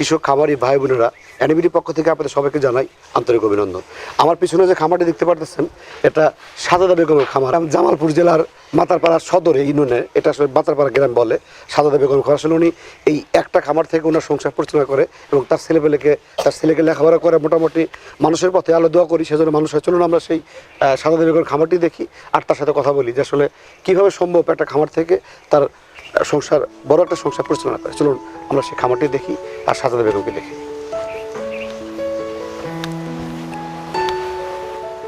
কৃষক, খামারি ভাই বোনেরা অ্যানিমিটির পক্ষ থেকে আপনাদের সবাইকে জানাই আন্তরিক অভিনন্দন। আমার পিছনে যে খামারটি দেখতে পারতেছেন, এটা সাজাদা বেগমের খামার। আমি জামালপুর জেলার মাতারপাড়া সদরে ইউনিয়নে, এটা আসলে মাতারপাড়া গ্রাম বলে, সাজাদা বেগমের খামার আসলে উনি এই একটা খামার থেকে ওনার সংসার পরিচালনা করে এবং তার ছেলেপেলেকে তার ছেলেকে লেখাপড়া করে মোটামুটি মানুষের পথে আলো দোয়া করি, সেজন্য মানুষ হয়। চলুন আমরা সেই সাজাদা বেগমের খামারটি দেখি আর তার সাথে কথা বলি যে আসলে কীভাবে সম্ভব একটা খামার থেকে তার সংসার বড় একটা সংসার পরিচালনা করে। চলুন আমরা সেই খামারটি দেখি আর সাজাদা বেগমকে দেখি।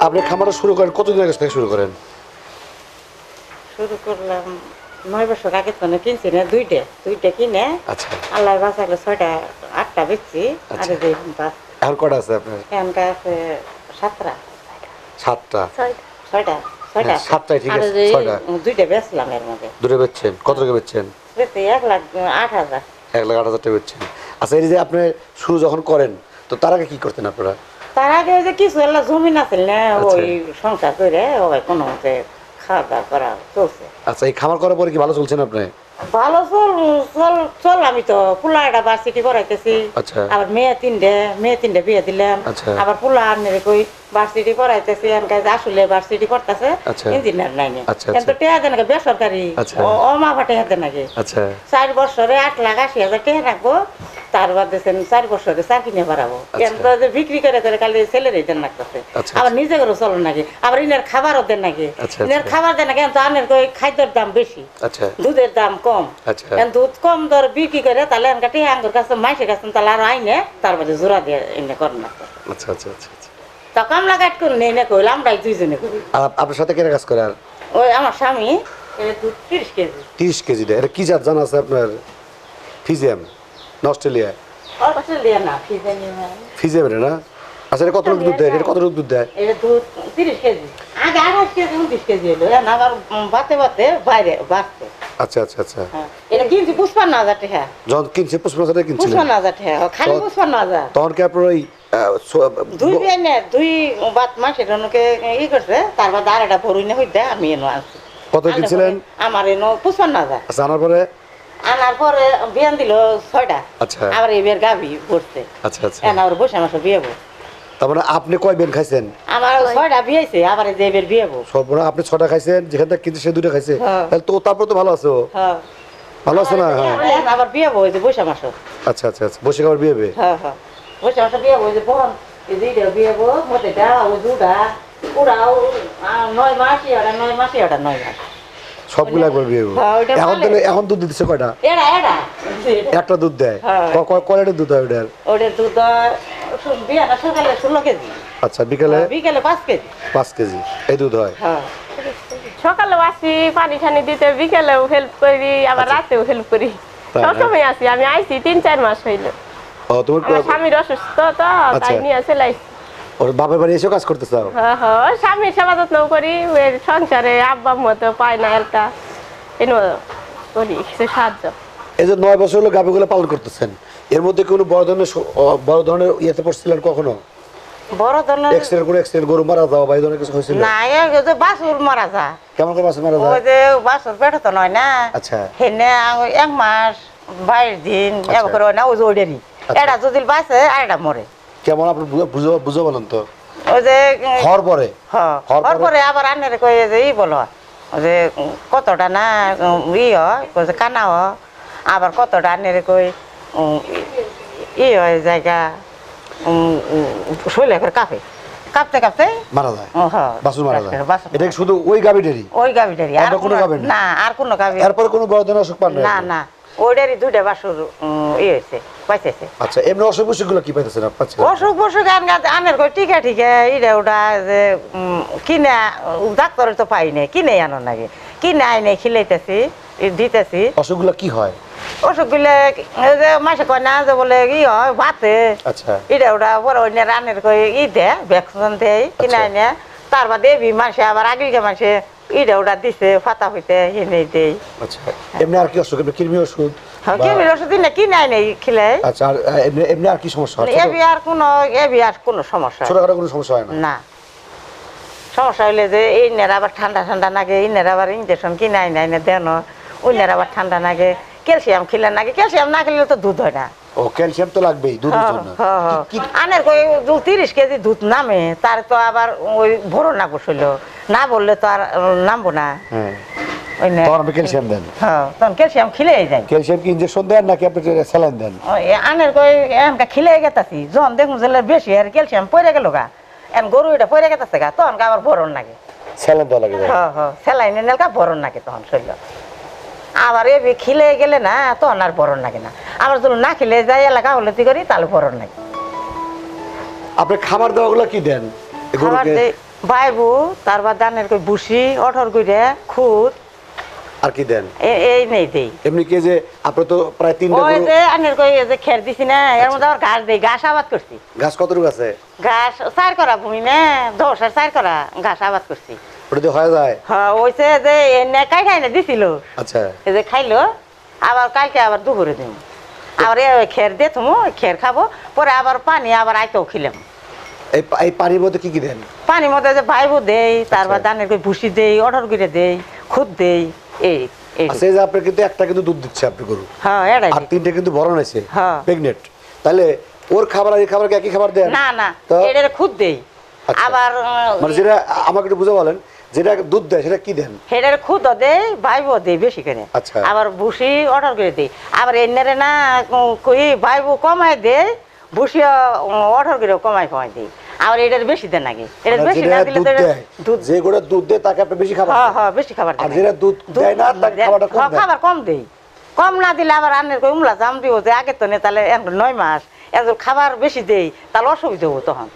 আপনি খামারটা শুরু করেন কতদিন আগে থেকে শুরু করেন? শুরু করলাম নয় বছর আগে তো কিনছি না দুইটা দুইটা কিনে আচ্ছা। আল্লাহ বাঁচালে ছয়টা আটটা বেচছি আর আচ্ছা। এখন কটা আছে আপনার? এখানকার আছে সাতটা। সাতটা। ছয়টা। হ্যাঁ, সাতটাই ঠিক আছে, ছয়টা। দুইটা বেচলাম এর মধ্যে। দূরে বেচছেন? কত টাকা বেচছেন? এক লাখ আট হাজার। এক লাখ আট হাজার টাকা বেচছেন। আচ্ছা এই যে আপনি শুরু যখন করেন তো তার আগে কি করতেন আপনারা? তার আগে যে কিছু এলা জমি আছিল না আচ্ছা। ওই সংসার করে ওই কোনো মতে খাওয়া দাওয়া করা চলছে। আচ্ছা এই খামার করার পরে কি ভালো চলছেন আপনি? ভালো চল চল চল আমি তো পোলাটা ভার্সিটি পড়াইতেছি। আচ্ছা। আবার মেয়ে তিনটে মেয়ে তিনটে বিয়ে দিলাম। আচ্ছা। আবার পোলা আনলে কই? ভার্সিটি পড়াইতেছি এনকে আসলে ভার্সিটি পড়তেছে আচ্ছা। ইঞ্জিনিয়ার লাইনে আচ্ছা, কিন্তু আচ্ছা। টেয়া দেন বেসরকারি। আচ্ছা। ও মা ফাটে হাতে নাকি আচ্ছা। চার বছরে আট লাখ আশি হাজার টেয়া রাখব তার বাদে চার বছরে বাড়াবো। কিন্তু বিক্রি করে করে খালি ছেলের দেন লাগতেছে। আচ্ছা, আবার নিজে করে চলো নাকি আবার ইনের খাবারও দেন নাকি আচ্ছা, ইনের আচ্ছা। খাবার দেন নাকি কিন্তু আনের কই খাদ্যের দাম বেশি। আচ্ছা। দুধের দাম কম। আচ্ছা। দুধ কম দর বিক্রি করে তাহলে আঙ্গুর কাছে মাইসের কাছে তাহলে আরও আইনে তারপরে জোড়া দিয়ে এনে করেন না আচ্ছা আচ্ছা আচ্ছা আচ্ছা। তা কামলা কাট করে নেই না কইলাম আমরাই দুইজনে করি। আর আপনার সাথে কেনা কাজ করে আর? ওই আমার স্বামী এ দুধ তিরিশ কেজি। তিরিশ কেজি দেয়। এটা কি জাত জানা আছে আপনার? ফিজিয়াম না অস্ট্রেলিয়া অস্ট্রেলিয়া না ফিজানি ফিজিয়াম না? আচ্ছা এটা কত লোক দুধ দেয়? এটা কত লোক দুধ দেয়? এটা দুধ তিরিশ কেজি। আগে আঠাশ কেজি উনত্রিশ কেজি এখন আবার বাতে বাতে বাইরে বাড়ছে। আচ্ছা আচ্ছা আচ্ছা। হ্যাঁ। এটা কিনছি পুষ্পান্ন হাজার টাকা। যখন কিনছে পুষ্পান্ন হাজার কিনছিলেন? পুষ্পান্ন হাজার টাকা। খালি পুষ্পান্ন হাজার। তখন কি আপনার ওই আহ, সো- দুই ব- দুই বাত মাসের অনুকে ই করছে তার বাদ ভরুই না হইতে আমি এনো আনছি। কত কিনছিলেন আমার এনো পুষ্পান্ন হাজার। আচ্ছা আনার পরে? আনার পরে বিয়ান দিল ছয়টা। আচ্ছা। আবার এবার আচ্ছা আচ্ছা। বসে বিয়ে মানে আপনি কয় বেন খাইছেন? আমার ছয়টা বিয়েছে আবার এই যে বিয়ে সর্বনা আপনি ছটা খাইছেন যেখান থেকে কিনছে সে দুটো খাইছে। হ্যাঁ। তাহলে তো তারপর তো ভালো আছো। হ্যাঁ। ভালো আছে না? হ্যাঁ। আবার ওই যে বসে আচ্ছা আচ্ছা আচ্ছা। বসে খাবার বিয়ে হবে? হ্যাঁ। হ্যাঁ হ্যাঁ, এখন। তাহলে এখন দুধ দিচ্ছে কয়টা? একটা দুধ দেয়। হ্যাঁ। ক- ক- কয় লিটার দুধ হয় ওটার? ওদের দুধ বিয়াটা সকালে ষোলো কেজি। আচ্ছা বিকালে? বিকেলে পাঁচ কেজি। পাঁচ কেজি। এই দুধ হয়? হ্যাঁ। সকালেও আসি পানি টানি দিতে বিকেলেও হেল্প করি আবার রাতেও হেল্প করি। সবসময় আসি আমি আইছি তিন চার মাস হইল। ও তোমার স্বামীর অসুস্থ তো তাই আচ্ছা। নিয়ে চলে আইছি ওর বাপের বাড়ি এসেও কাজ করতে চাও হ্যাঁ হ্যাঁ স্বামীর সেবা যত্ন করি ওই সংসারে আব্বা মতো পায় না একটা। এনে করি কিছু সাহায্য। এই যে নয় বছর হলো গাভিগুলো পালন করতেছেন। এর মধ্যে কোনো বড় ধরনের বড় ধরনের ইয়েতে পড়ছিলেন কখনো? বড় ধরনের এক্সিডেন্ট করে এক্সিডেন্ট গরু মারা যাওয়া বা এই ধরনের কিছু হয়েছিল? না এই যে বাসুর মারা যা কেমন করে মাছ মারা ওই যে বাসুর পেটে তো নয় না। আচ্ছা। হেনে এক মাস বাইশ দিন আচ্ছা। এবার করে না ওই যে ওইটারই। এটা যদি বাঁচে আর এটা মরে কেমন আপনি বুঝো- বুঝো বলেন তো? ওই যে হর পরে। হ্যাঁ হওয়ার পরে? আবার আনের কই যে ই বলো। যে কতটা না ই হয় কানা হয়। আবার কতটা আনের কই ই হয় জায়গা শৈলে করে কাঁপে। কাঁপতে কাঁপতে মারা যায়। হ্যাঁ, বাসুর মারা যায়। এটা শুধু ওই গাভিটারই ওই গাভিটারি আর কোনো নেই? না আর কোনো গাভি এরপরে কোনো বড় ধরনের অসুখ পান না না। ওইটারই দুইটা বাসুর ই হয়েছে পাইতেছে আচ্ছা এমনি অসুখ বিসুখগুলো কি পাইতেছেন? আপনার অসুখ বসুখ আনের কই টিকা ওটা যে উম, কিনে ডাক্তারের তো পাই নাই কিনে আনো নাকি কিনে খিলাইতেছি দিতেছি। অসুখগুলো কি হয়? অসুখগুলো যে মাসে কয় না যে বলে ই হয় আচ্ছা। এটা ওটা বড় অন্য রানের কই ই দে ভ্যাকসিন দেয় নে তার বাদে মাসে আবার আগিলকে মাসে ইটা ওটা দিছে ফাতা হইতে এনে দেই। আচ্ছা এমনি আর কি অসুখ? এমনি কৃমি ওষুধ হ্যাঁ কেমির ওষুধ দিনে কিনাই নেই খিলে। আচ্ছা আর এমনি এমনি আর কি সমস্যা হয় এবি আর কোনো এবি আর কোনো সমস্যা ছোটখাটো কোনো সমস্যা হয় না? না। সমস্যা হইলে যে এই নেরা আবার ঠান্ডা ঠান্ডা নাগে এই নেরা আবার ইঞ্জেকশন কিনাই নাই না দেন ওই নেরা আবার ঠান্ডা নাগে ক্যালসিয়াম খেলে নাগে ক্যালসিয়াম না খেলে তো দুধ হয় না। ও ক্যালসিয়াম তো লাগবেই দুধের জন্য। হ্যাঁ, হ্যাঁ। আনের কই দু তিরিশ কেজি দুধ নামে তার তো আবার ওই ভরো না বসইল না বললে তো আর নামবো না। হ্যাঁ। ওই নে- তখন আপনি ক্যালসিয়াম দেন। হ্যাঁ তখন ক্যালসিয়াম খিলেই ক্যালসিয়াম কি দেন নাকি আপনি স্যালাইন দেন? আনের কই এনকা খিলে গেতাছি। যখন দেখুন যে বেশি আর ক্যালসিয়াম পড়ে গেল গা। এন গরু এটা পড়ে গেতাছে গা তখন আবার ভরণ লাগে স্যালাইন দেওয়া লাগে হ্যাঁ হ্যাঁ স্যালাইন নেলকা ভরণ নাকি তখন শরীর আবার এ খিলে গেলে না তখন আর ভরণ লাগে না। আবার যদি না খেলে যাই এলাকা হলে তুই করি তাহলে ভরণ নাই। আপনি খাবার দাওয়াগুলো কি দেন? খাবার দেই বাইবু তারপর দানের কই বুসি অঠর কইরে খুদ। আর কি দেন? এই নেই দেই। এমনি কি যে আপনি তো প্রায় তিনটা ওই যে আনের কই যে খের দিছি না এর মধ্যে আবার ঘাস দেই ঘাস আবাদ করছি। ঘাস কতটুকু আছে? ঘাস চার করা ভূমি না দশ আর চার করা ঘাস আবাদ করছি। ওটা হয়ে যায়? হ্যাঁ ওইছে যে এনে কাই খাই না দিছিল। আচ্ছা। এই যে খাইলো আবার কালকে আবার দুপুরে দিম। আবার খের দিয়ে তুমি খের খাব। পরে আবার পানি আবার আইতেও খিলাম। এই এই পানির মধ্যে কি কি দেন? পানির মধ্যে যে ভাইবো দেই তারপর আচ্ছা। দানের কই ভুসি দেই অর্ডার করে দেই খুদ দেই এই এই। আচ্ছা যে আপনি কিন্তু একটা কিন্তু দুধ দিচ্ছে আপনি গরু। হ্যাঁ এটাই। আর তিনটে কিন্তু বড় হয়েছে হ্যাঁ। প্রেগনেন্ট। তাহলে ওর খাবার আর এই খাবার কি একই খাবার দেন? না না এটার খুদ দেই। আচ্ছা। আবার মানে যেটা আমাকে একটু বুঝে বলেন যেটা দুধ দেয় সেটা কি দেন? হেডের খুদ দেই ভাইবো দেই বেশি করে। আচ্ছা। আবার ভুসি অর্ডার করে দেই আবার এনারে না কই কমাই দেই ভুসি অর্ডার করে কমাই কমাই দেই আবার এটার বেশি দেন এটার মানে বেশি না দিলে দুধ তো দুধ যে গোটা দুধ দেয় তাকে আপনি বেশি খাবার হ্যাঁ হ্যাঁ বেশি খাবার আর যেটা দুধ দেয় না খাবারটা কম হ্যাঁ, খাবার কম দেই কম না দিলে আবার আন্নের কই উমলা জাম দিব যে আগে তো নে তাহলে নয় মাস। এখন খাবার বেশি দেই তাহলে অসুবিধা হব তখন।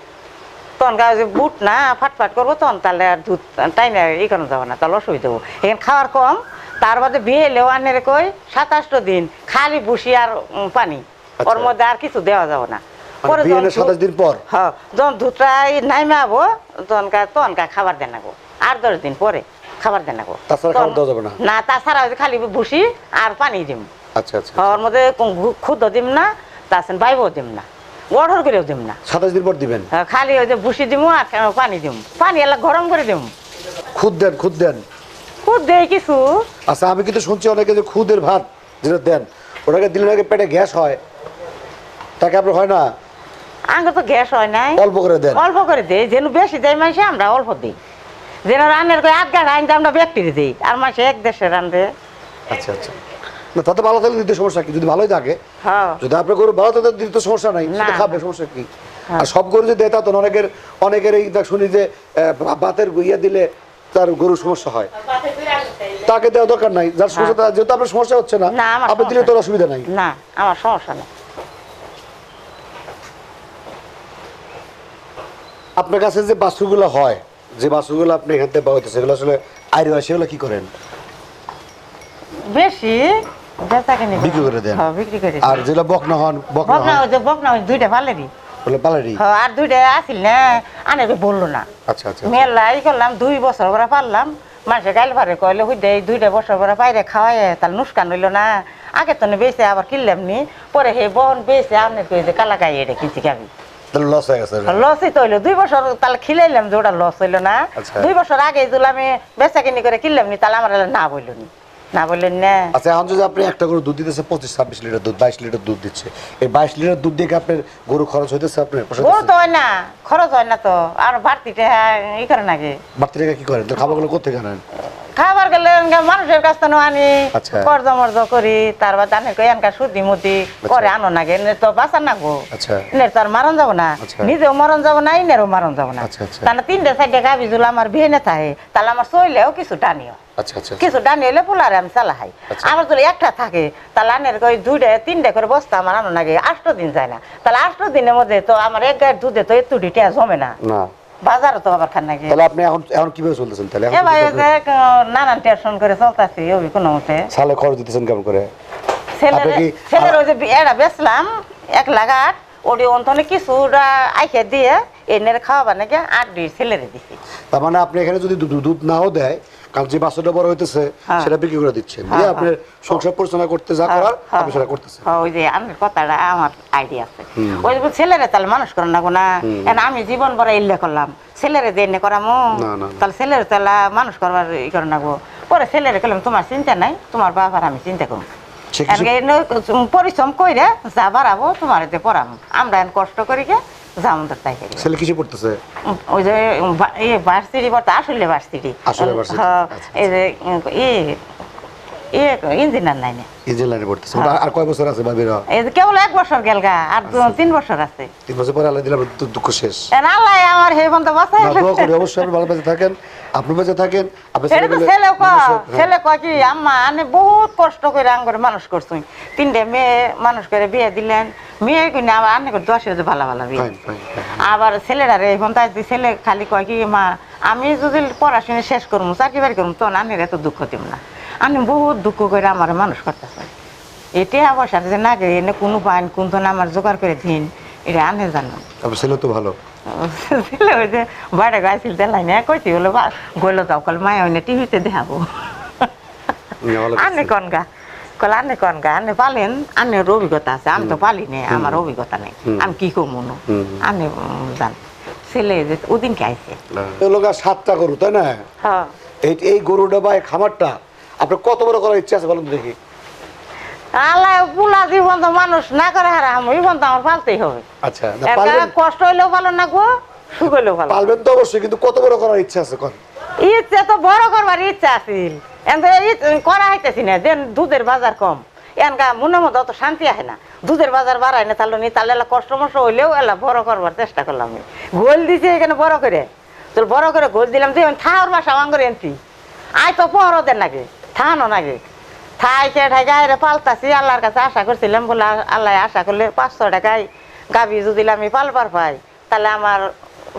তখন গা যে বুট না ফাটফাট করব তখন তাহলে আর দুধ তাই না ই যাবে না তাহলে অসুবিধা হব। এখানে খাবার কম তার বাদে বিয়ে এলেও আন্নের কই সাতাশটো দিন খালি বুসি আর পানি। ওর আচ্ছা। মধ্যে আর কিছু দেওয়া যাবে না। মানে দিন পর? হ্যাঁ যখন নাইমে আবো খাবার দেন আর দশ দিন পরে খাবার দেন না? না? তাছাড়া খালি ভুসি আর পানি দিম। আচ্ছা আচ্ছা ওর মধ্যে খুদ দিম না তাছাড়া বাইবও দিম না। অর্ডার করেও দিম না। সাতাশ দিন পর দিবেন? হ্যাঁ, খালি ওই যে ভুসি দিমু আর পানি দিম। পানি এলা গরম করে দিম। খুদ দেন খুদ দেন। খুদ দেই কিছু। আচ্ছা আমি কিন্তু শুনছি অনেকে যে খুদের ভাত যেটা দেন ওটাকে দিলে নাকি পেটে গ্যাস হয়। তাকে আপনার হয় না? আগে তো গ্যাস হয় নাই। অল্প করে দেন। অল্প করে দেই। যেন বেশি দেয় মাসে আমরা অল্প দিই। যেন রান্নার করে আধ গাড় আনতে আমরা ব্যক্তির দিই। আর মাসে এক দেশে রান্ধে। আচ্ছা আচ্ছা। না তাতে ভালো থাকলে দিতে সমস্যা কি? যদি ভালোই থাকে হ্যাঁ। যদি আপনার গরু ভালো থাকে দিতে সমস্যা নাই। সেটা খাবে সমস্যা কি? আর সব গরু যদি দেয় তা অনেকের অনেকের এই শুনি যে আহ, ভাতের ইয়ে দিলে তার গরুর সমস্যা হয়। তাকে দেওয়া দরকার নাই। যার সমস্যা তার- যেহেতু আপনার সমস্যা হচ্ছে না আপনি দিলে তোর অসুবিধা নাই। না আমার সমস্যা নেই। আপনার কাছে যে বাছুরগুলো হয় যে বাছুরগুলো আপনি এখান থেকে পাওয়াতে সেগুলো আসলে আইরে হয় সেগুলো কি করেন? বেশি। বিক্রি করে দেন? হ্যাঁ, বিক্রি করে আর যেগুলো বকনা হন বকনা বকনা দুইটা পালেরই বলে পালারি? হ্যাঁ, আর দুইটা আসিল না আনে বলল না। আচ্ছা আচ্ছা মেলা ই করলাম দুই বছর করে পারলাম। মানুষে গাইল পারে কইলে দুইটা বছর করে বাইরে খাওয়াই তাহলে নুসকান হইল না। আগে তো বেঁচে আবার কিনলাম নি। পরে হে বন বেঁচে আপনি কই যে কালা গাই এটা কিনছি খাবি লস হয়ে গেছে। লসই তো হইল। দুই বছর তাহলে খিলাইলাম যে ওটা লস হইল না। আচ্ছা। দুই বছর আগে যদি আমি বেচা কিনি করে কিনলাম নি তাহলে আমার না বলল নি। না বললেন না। আচ্ছা এখন যদি আপনি একটা গরু দুধ দিতেছে পঁচিশ ছাব্বিশ লিটার দুধ বাইশ লিটার দুধ দিচ্ছে। এই বাইশ লিটার দুধ দিয়ে কি আপনার গরু খরচ হইতেছে আপনার তো হয় না খরচ হয় না তো। আর ই করে নাকি বাড়তি টাকা কি করেন? তো খাবারগুলো কোথেকে আনেন? খাবার গেলে মানুষের কাছ থেকে আনি আচ্ছা। কর্জ মর্জ করি তারপর জানে কই এনকা সুদি মুদি করে আনো নাগে এনে তো বাঁচার নাগো আচ্ছা। এনের তো আর মারণ যাব না। আচ্ছা। নিজেও মরণ যাব না ইনেরও মারণ যাব না। আচ্ছা, আচ্ছা। তাহলে তিনটে চারটে গাবি জুল আমার বিয়ে না থাকে তাহলে আমার চইলেও কিছু টানিও। আচ্ছা আচ্ছা কিছু ডানি হলে পোলারে আমি চালা আচ্ছা। আমার যদি একটা থাকে তাহলে আনের কই দুইটা তিনটা করে বস্তা আমার আনো নাগে আষ্ট দিন যায় না। তাহলে আষ্ট দিনের মধ্যে তো আমার এক গায়ের দুধে তো এত ডিটিয়া জমে না। না। বাজারও তো আবার খান নাকি তাহলে আপনি এখন এখন কীভাবে চলতেছেন তাহলে? এ ভাই কি ওই যে আহ, নানান টেনশন করে চলতেছি ওই কোনো মতে। সালে খরচ দিতেছেন কেমন করে? ছেলের ছেলের ওই যে এরা বেচলাম এক লাখ আট ওটি অন্তনে কিছুটা আইকে দিয়ে এনের খাওয়াবার নাকি আট দুই ছেলেরে দিছি। তার মানে আপনি এখানে যদি দুধ দুধ নাও দেয় কারণ যে বাচ্চাটা বড় হইতেছে হ্যাঁ। সেটা বিক্রি করে দিচ্ছেন দিয়ে হ্যাঁ, আপনার সংসার পরিচালনা করতে যা করার হ্যাঁ, আপনি সেটা করতেছেন। হ্যাঁ, ওই যে আমার কথাটা আমার আইডিয়া আছে। ওই যে ছেলেরে তাহলে মানুষ করেন না গো না। আমি জীবন বড় ইল্লে করলাম। ছেলেরে দিয়ে এনে করামো না, না, না। তাহলে ছেলের তাহলে মানুষ করবার ই করে না গো। পরে ছেলেরে করলাম তোমার চিন্তা নাই তোমার বাবার আমি চিন্তা করব। পরিশ্রম কইরে যা বাড়াবো তোমার এতে পড়াম। আমরা কষ্ট করি গে আমাদের তাই ছেলে কিছু পড়তেছে? ওই যে এই ভার্সিটি পড়তে আসলে ভার্সিটি আসলে varsity, আচ্ছা, এই যে ই ইঞ্জিনিয়ার লাইনে। ইঞ্জিন লাইনে পড়তেছে। আর কয় বছর আছে ভাবিরা? এই যে কেবল এক বছর গেল গা আর তিন বছর আছে। তিন বছর পরে আল্লাহ দিলাম দুঃখ শেষ। আল্লাহ আমার হে বন্ধ অবশ্যই আপনি ভালো থাকেন। আপনি বেঁচে থাকেন আপনি ছেলে কয় হ্যাঁ। ছেলে কয় কি আম্মা আনে বহুত কষ্ট করে আঙ্গরে মানুষ করছুই। তিনটে মেয়ে মানুষ করে বিয়ে দিলেন মেয়ে কিনে আবার আনে করে দশ হাজার ভালো ভালো বিয়ে। Fine, fine, fine. আবার ছেলেরা রে এখন তাই ছেলে খালি কয় কি মা আমি যদি পড়াশোনা শেষ করব চাকরি বাড়ি করব তখন আনের এত দুঃখ দিব না। আমি বহুত দুঃখ করে আমার মানুষ করতেছে। এটা আবার সাথে না এনে কোনো পাইন কোন আমার জোগাড় করে দিন এটা আনে জানো। ছেলে তো ভালো। ছেলে ওই যে বাইরে গাইছিল দেলাই না কইছি বলে বা গইলো যাও কল মায়া হইনে টিভিতে দেখাবো। আনে কন গা? কল আনে কন গা? আনে পালেন? আনের অভিজ্ঞতা আছে আমি তো পালি নে আমার অভিজ্ঞতা নেই। আমি কি কমু নো? আনে জান ছেলে যে ওদিনকে আইছে? এই লোক সাতটা গরু তাই না? হ্যাঁ। এই এই গরুটা বা এই খামারটা আপনার কত বড় করার ইচ্ছা আছে বলুন দেখি। আল্লাহ পুলা জীবন তো মানুষ না করে হারা আমি জীবন তো আমার পালতেই হবে। আচ্ছা কষ্ট হইলেও ভালো না গো সুখ হইলেও ভালো পালবেন তো অবশ্যই কিন্তু কত বড় করার ইচ্ছা আছে কন? ইচ্ছা তো বড় করবার ইচ্ছা আছিল করা হইতেছি না যে দুধের বাজার কম। এনকা মনের মধ্যে অত শান্তি আসে না। দুধের বাজার বাড়াই না তাহলে নি তাহলে এলা কষ্ট মষ্ট হইলেও এলা বড় করবার চেষ্টা করলাম আমি। গোল দিছি এখানে বড় করে। তোর বড় করে গোল দিলাম যে থাওয়ার বাসা আঙ্গর এনছি। আয় তো পহর দেন নাকি থানো নাকি থাইকে ঠাইকে আইরে পাল্টাছি আল্লাহর কাছে আশা করছিলাম বলে আল্লাহ আশা করলে পাঁচশো টাকায় গাভি যদি আমি পালবার পাই, তাহলে আমার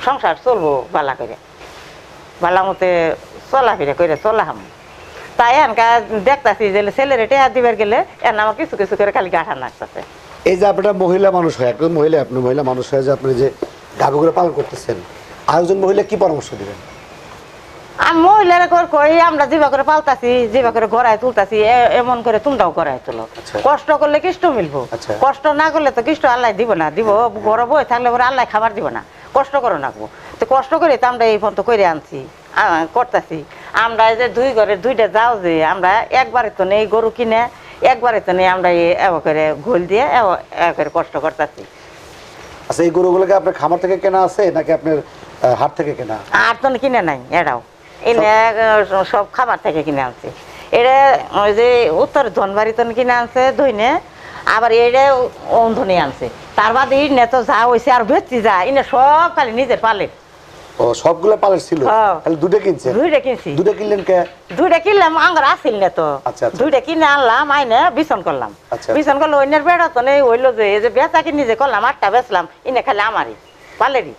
সংসার চলবো বালা করে। ভালো মতে চলাফেরা করে চলাহাম তাই এনকা দেখতাছি যে ছেলেরে টেহা দিবার গেলে এন আমার কিছু কিছু করে খালি গাঠা নাচতেছে এই যে আপনারা মহিলা মানুষ হয়, একজন মহিলা, আপনি মহিলা মানুষ হয় যে আপনি যে গাভীগুলো পালন করতেছেন, আরেকজন মহিলা কি পরামর্শ দিবেন? আমি মহিলারা কর কই আমরা জিবা করে পালতাছি জিবা করে গড়ায় তুলতাছি এ- এমন করে তোমরাও গড়ায় তুলো। আচ্ছা। কষ্ট করলে কিষ্ট মিলবো। আচ্ছা। কষ্ট না করলে তো কিষ্ট আল্লাহ দিব না। দিব ঘর বই থাকলে পরে আল্লাহ খাবার দিব না। কষ্ট করো নাকবো তো কষ্ট করে তো আমরা এই পর্যন্ত করে আনছি করতাছি। আমরা এই যে দুই ঘরে দুইটা যাও যে আমরা একবারে তো নেই গরু কিনে একবারে তো নেই আমরা এবার করে ঘোল দিয়ে এবার করে কষ্ট করতেছি। আচ্ছা এই গরুগুলোকে আপনার খামার থেকে কেনা আছে নাকি আপনার হাট থেকে কেনা? আর তো কিনে নাই এটাও। এনে সব খাবার থেকে কিনে আনছে। এটা ওই যে উত্তর ধনবাড়ি তো কিনে আনছে ধইনে আবার এটা অন্ধনে আনছে। তার বাদে ইনে তো যা হয়েছে আর বেচছি যা ইনে সব খালি নিজের পালে ও সবগুলো পালের ছিল। তাহলে দুটো কিনছেন দুইটা কিনছি। দুটো কিনলেন কে? দুইটা কিনলাম আঙ্গার আসিল না তো। আচ্ছা, আচ্ছা। দুইটা কিনে আনলাম আইনে বিছন করলাম। আচ্ছা। বিছন করলে অন্যের বেড়া তো নেই হইল যে এই যে বেচা কিনে যে করলাম আটটা বেচলাম ইনে খালি আমারই পালেরই।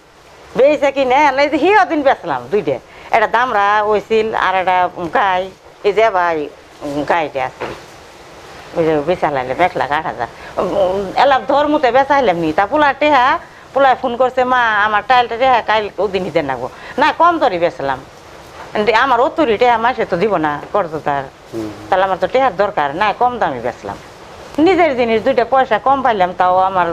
বেচে কিনে হিও দিন বেচলাম দুইটা। এটা দামরা হইছিল আর এটা গাই এই যে ভাই গাইটা আছিল ওই যে বেচা এক লাখ আট হাজার। এলাম ধর্মতে বেচাইলাম নি তা পোলার টেহা পোলায় ফোন করছে মা আমার টাইলটা টেহা কাইল ওদিন নিতে নাগবো না কম দরে বেচলাম। আমার অতুরি টেহা মাসে তো দিব না করতো তার। তাহলে আমার তো টেহার দরকার। না কম দামে বেচলাম। নিজের জিনিস দুইটা পয়সা কম পাইলাম তাও আমার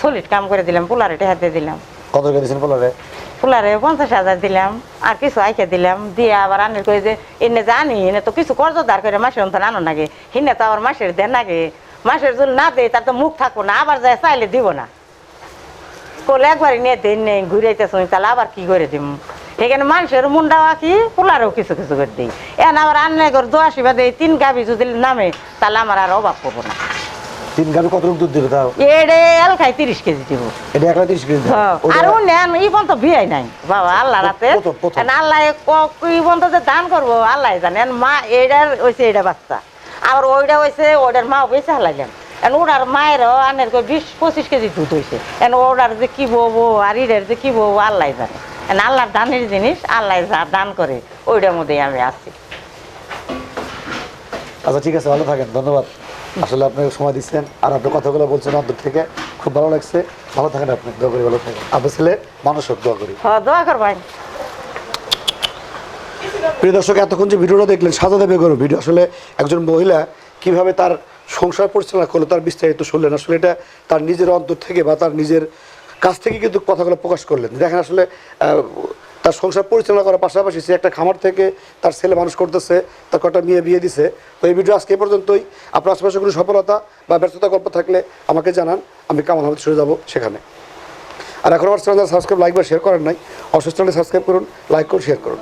সলিড কাম করে দিলাম পোলারে টেহা দিয়ে দিলাম। কত করে দিয়েছেন পোলারে? ফুলারে পঞ্চাশ হাজার দিলাম, আর কিছু আইকে দিলাম, দিয়ে আবার আনির কই যে, এনে জানি, এনে তো কিছু কর্জ দাঁড় করে মাসের অন্তর আনো নাগে, হিনে তো আবার মাসের দেন নাগে, মাসের যদি না দেয় তার তো মুখ থাকব না, আবার যায় চাইলে দিব না। কোলে একবারই নিয়ে দেন নেই ঘুরাইতে শুনি তাহলে আবার কি করে দিম? সেখানে মানুষের মুন্ডাও আঁকি পোলারও কিছু কিছু করে দিই। এখন আবার আন্নাই করে দোয়াশি বাদে এই তিন গাবি যদি নামে, তাহলে আমার আর অভাব করব না। তিন গাভী কত দুধ দিবে তাও? এড়ে এলখাই তিরিশ কেজি দিব। এটা এক লাখ তিরিশ কেজি দাম। হ্যাঁ, আর ও নেন ই পর্যন্ত বিয়াই নাই। বাবা আল্লাহ রাতে প্রথম। আল্লাহ ই পর্যন্ত যে দান করব আল্লাহ জানেন মা এইটার হয়েছে এইটা বাচ্চা। আবার ওইটা হয়েছে ওইটার মা বেশি হালাইলেন। এন ওনার মায়েরও আনের কই বিশ পঁচিশ কেজি দুধ হয়েছে এন ওনার যে কি বলব আর ইডের যে কি বলব আল্লাহ জানে। And আল্লাহর দানের জিনিস আল্লাহ যা দান করে ওইটার মধ্যেই আমি আছি। আচ্ছা ঠিক আছে ভালো থাকেন ধন্যবাদ। আসলে আপনি সময় দিচ্ছেন আর আপনি কথাগুলো বলছেন অন্তর থেকে। খুব ভালো লাগছে। ভালো থাকেন আপনি। দোয়া করি ভালো থাকেন। আপনার ছেলে মানুষ হোক দোয়া করি। হ দোয়া করবেন প্রিয় দর্শক এতক্ষণ যে ভিডিওটা দেখলেন সাজাদা বেগম ভিডিও আসলে একজন মহিলা কীভাবে তার সংসার পরিচালনা করল তার বিস্তারিত শুনলেন। আসলে এটা তার নিজের অন্তর থেকে বা তার নিজের কাছ থেকে কিন্তু কথাগুলো প্রকাশ করলেন। দেখেন আসলে আহ, তার সংসার পরিচালনা করার পাশাপাশি সে একটা খামার থেকে তার ছেলে মানুষ করতেছে তার কটা মেয়ে বিয়ে দিছে। তো এই ভিডিও আজকে পর্যন্তই। আপনার আশেপাশে কোনো সফলতা বা ব্যর্থতা গল্প থাকলে আমাকে জানান, আমি কামাল আহমেদ সরে যাব সেখানে। আর এখন আমার চ্যানেল সাবস্ক্রাইব, লাইক বা শেয়ার করার নাই অসুস্থ সাবস্ক্রাইব করুন, লাইক করুন শেয়ার করুন।